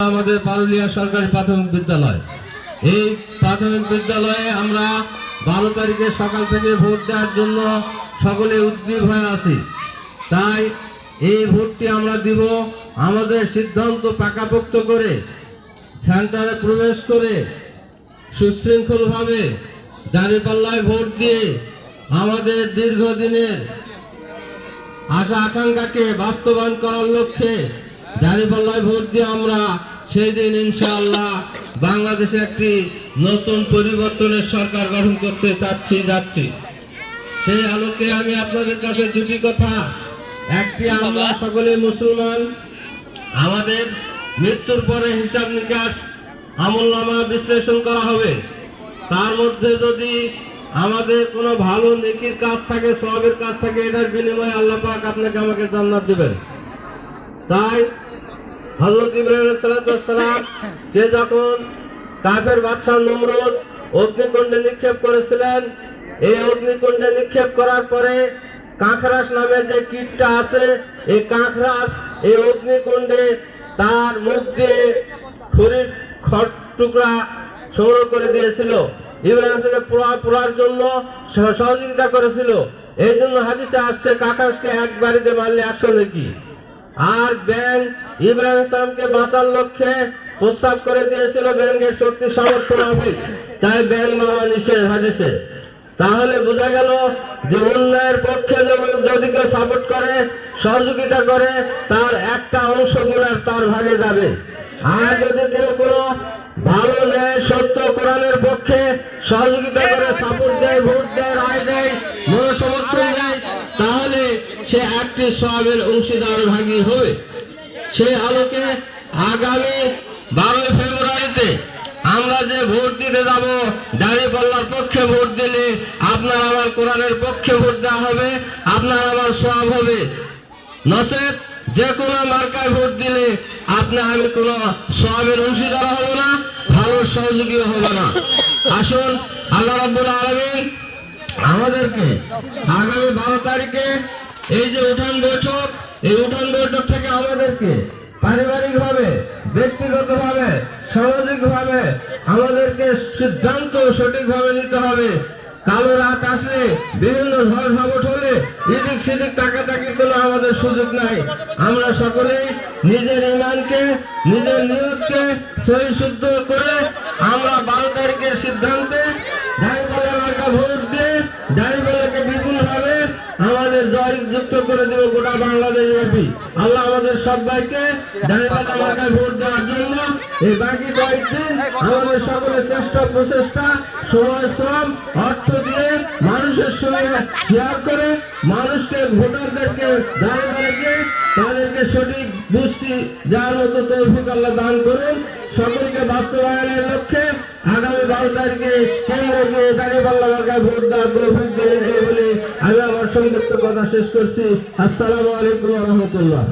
আমাদের পারুলিয়া সরকারি প্রাথমিক বিদ্যালয়। এই প্রাথমিক বিদ্যালয়ে আমরা বারো তারিখে সকাল থেকে ভোট দেওয়ার জন্য সকলে উদ্গ্রীব হয়ে আছি। তাই এই ভোটটি আমরা দিব আমাদের সিদ্ধান্ত পাকাপোক্ত করে, সেন্টারে প্রবেশ করে, সুশৃঙ্খলভাবে দাঁড়িপাল্লায় ভোট দিয়ে আমাদের দীর্ঘদিনের আশা আকাঙ্ক্ষাকে বাস্তবায়ন করার লক্ষ্যে দাঁড়িপাল্লায় ভোট দিয়ে আমরা সেই দিন ইনশাআল্লাহ বাংলাদেশে একটি নতুন পরিবর্তনের সরকার গঠন করতে চাচ্ছি যাচ্ছি। সেই আলোকে আমি আপনাদের কাছে দুটি কথা। একটি আমরা সকলে মুসলমান। আমাদের মৃত্যুর পরে হিসাব নিকাশ আমলনামা বিশ্লেষণ করা হবে। তার মধ্যে যদি আমাদের কোনো ভালো নেকির কাজ থাকে সবের কাজ থাকে এটার বিনিময়ে আল্লাহ পাক আপনাকে আমাকে জান্নাত দেবেন। তাই হজরত কে যখন অগ্নিকুণ্ডে নিক্ষেপ করেছিলেন, এই অগ্নিকুণ্ডে নিক্ষেপ করার পরে যে কীটটা আছে, এই এই অগ্নিকুণ্ডে তার মুখ দিয়ে টুকরা করে দিয়েছিল। পোড়া পোড়ার জন্য সহ- সহযোগিতা করেছিল। এই জন্য হাদিসে আসছে কাকাশকে এক বাড়িতে মারলে একশো নাকি আর ব্যাং ইব্রাহিম ইসলামকে বাঁচার লক্ষ্যে প্রস্তাব করে দিয়েছিল ব্যাংকের শক্তি সামর্থ্য হবে। তাই ব্যাংক মারা নিষেধ হাদিসে তাহলে বোঝা গেল যে অন্যায়ের পক্ষে যদি কেউ সাপোর্ট করে, সহযোগিতা করে, তার একটা অংশ গুণার তার ভাগে যাবে। আর যদি কেউ কোনো ভালো ন্যায় সত্য কোরআনের পক্ষে সহযোগিতা করে সাপোর্ট দেয় ভোট দেয় রায় দেয় মনোসমর্থন দেয় তাহলে সে একটি সবের অংশীদার ভাগী হবে। সেই আলোকে আগামী বারোই ফেব্রুয়ারিতে আমরা যে ভোট দিতে যাব, দাঁড়িপাল্লার পক্ষে ভোট দিলে আপনার আমার কোরআনের পক্ষে ভোট দেওয়া হবে, আপনার আমার সব হবে। নসেদ যে কোনো মার্কায় ভোট দিলে আপনার আমি কোনো সবের অংশীদার হব না, ভালো সহযোগীও হব না। আসুন, আল্লাহ রাব্বুল আলামিন আমাদেরকে আগামী বারো তারিখে এই যে উঠান বৈঠক, এই উঠান বৈঠক থেকে আমাদেরকে পারিবারিক ভাবে ব্যক্তিগত ভাবে সামাজিক ভাবে আমাদেরকে সিদ্ধান্ত সঠিকভাবে নিতে হবে। কালো রাত আসলে বিভিন্ন ঝড় ঝাপট হলে এদিক সেদিক টাকাটাকি কোনো আমাদের সুযোগ নাই। আমরা সকলেই নিজের ইমানকে, নিজের নিয়তকে সহি করে আমরা বারো তারিখের সিদ্ধান্তে করে দেব গোটা বাংলাদেশ ব্যাপী। আল্লাহ আমাদের সবাইকে দাঁড়িপাল্লা ভোট দেওয়ার জন্য এই বাকি কয়েকদিন আমাদের সকলের চেষ্টা প্রচেষ্টা, সময়, শ্রম, অর্থ দিয়ে মানুষের সঙ্গে শেয়ার করে মানুষকে, ভোটারদেরকে দাঁড়িয়ে তাদেরকে সঠিক বুঝতি যার মতো তৌফিক আল্লাহ দান করুন। সকলকে বাস্তবায়নের লক্ষ্যে আগামী বারো তারিখে কেন্দ্রে গিয়ে দাঁড়িপাল্লা মার্কায় ভোট দেওয়ার তৌফিক সংক্ষিপ্ত কথা শেষ করছি। আসসালামু আলাইকুম রহমতুল্লাহ।